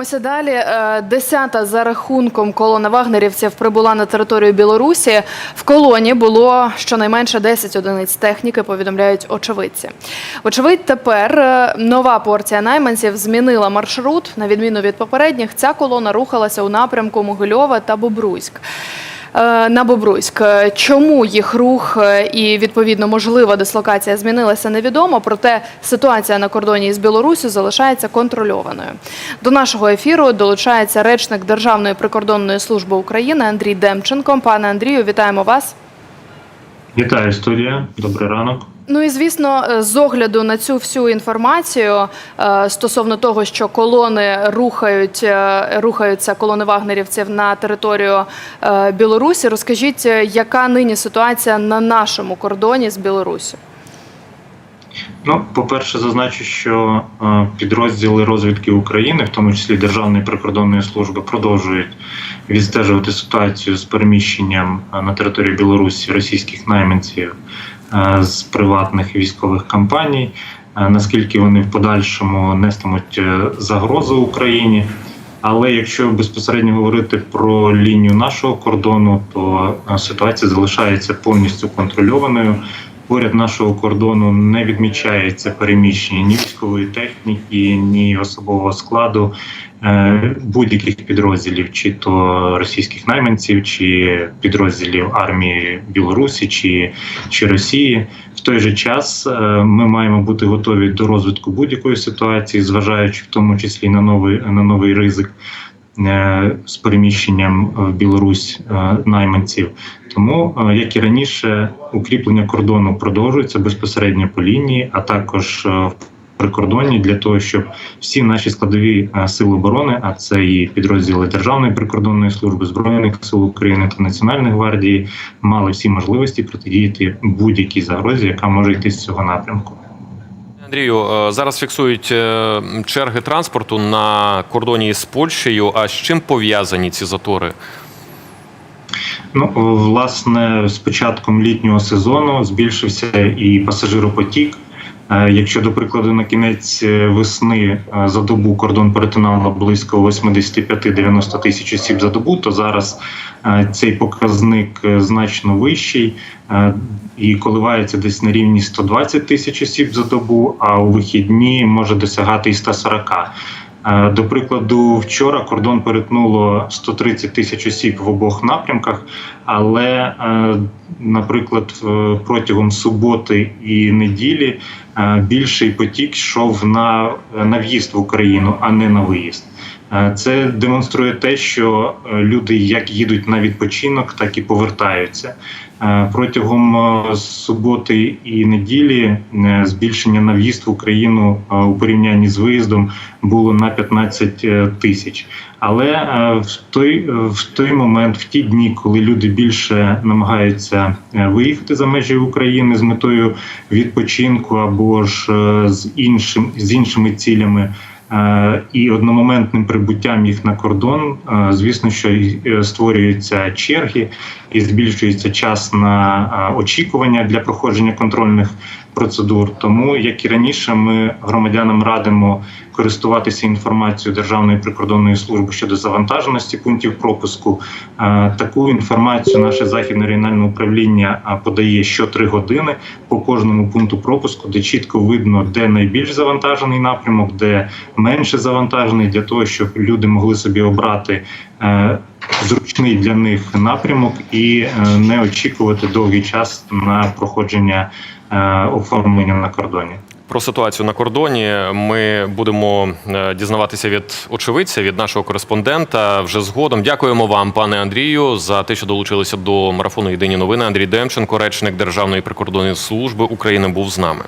Ось далі Е, десята за рахунком колона вагнерівців прибула на територію Білорусі. В колоні було щонайменше 10 одиниць техніки. Повідомляють очевидці. Очевидь, тепер е, нова порція найманців змінила маршрут. На відміну від попередніх, ця колона рухалася у напрямку Могильова та Бобруйськ. Е, На Бобруйськ. Е, Чому їх рух е, і відповідно можлива дислокація змінилася, невідомо. Проте ситуація на кордоні з Білорусі залишається контрольованою. До нашого ефіру долучається речник Державної прикордонної служби України Андрій Демченко. Пане Андрію, вітаємо вас. Вітаю студія, добрий ранок. Ну і звісно, е, з огляду на цю всю інформацію е, стосовно того, що колони рухають, е, рухаються колони вагнерівців на територію Білорусі. Розкажіть, яка нині ситуація на нашому кордоні з Білорусі? Ну, по-перше, зазначу, що підрозділи розвідки України, в тому числі Державної прикордонної служби, продовжують відстежувати ситуацію з переміщенням на території Білорусі російських найманців з приватних військових компаній. е, Наскільки вони в подальшому нестимуть е, загрозу Україні. Але якщо безпосередньо говорити про лінію нашого кордону, то е, ситуація залишається повністю контрольованою. Поряд нашого кордону не відмічається переміщення ні військової техніки, ні особового складу е, будь-яких підрозділів, чи то російських найманців, чи підрозділів армії Білорусі, чи, чи Росії. В той же час е, ми маємо бути готові до розвитку будь-якої ситуації, зважаючи в тому числі на новий на новий ризик з переміщенням в Білорусь е, найманців. Тому, е, як і раніше, укріплення кордону продовжується безпосередньо по лінії, а також е, в прикордонні для того, щоб всі наші складові е, сили оборони, а це і підрозділи Державної прикордонної служби збройних сил України та Національної гвардії, мали всі можливості протидіяти будь-якій загрозі, яка може йти з цього напрямку. Андрію, е, зараз фіксують е, черги транспорту на кордоні з Польщею. А з чим пов'язані ці затори? Ну, власне, з початком літнього сезону збільшився і пасажиропотік. Е, Якщо, до прикладу, на кінець е, весни е, за добу кордон перетинало близько 85-90 тисяч осіб за добу, то зараз цей показник значно вищий і коливається десь на рівні 120 тисяч осіб за добу, а у вихідні може досягати і 140. Е, До прикладу, вчора кордон перетнуло 130 тисяч осіб в обох напрямках, але, е, наприклад, протягом суботи і неділі е, більший потік йшов на, на в'їзд в Україну, а не на виїзд. Е, Це демонструє те, що е, люди як їдуть на відпочинок, так і повертаються. Е, Протягом суботи і неділі збільшення на в'їзд в Україну у порівнянні з виїздом було на 15 тисяч. Але в той, в той момент, в ті дні, коли люди більше намагаються виїхати за межі України з метою відпочинку або ж з іншим з іншими цілями. Е, І одномоментним прибуттям їх на кордон, е, звісно, що е, створюються черги і збільшується час на очікування для проходження контрольних процедур. Тому, як і раніше, ми громадянам радимо користуватися інформацією Державної прикордонної служби щодо завантаженості пунктів пропуску. Е, Таку інформацію наше західне регіональне управління е, подає що три години по кожному пункту пропуску, де чітко видно, де найбільш завантажений напрямок, де менше завантажений, для того, щоб люди могли собі обрати. е, Зручний для них напрямок і не очікувати довгий час на проходження оформлення на кордоні. Про ситуацію на кордоні ми будемо е, дізнаватися від очевидця, від нашого кореспондента вже згодом. Дякуємо вам, пане Андрію, за те, що долучилися до марафону Єдині новини. Андрій Демченко, речник Державної прикордонної служби України, був з нами.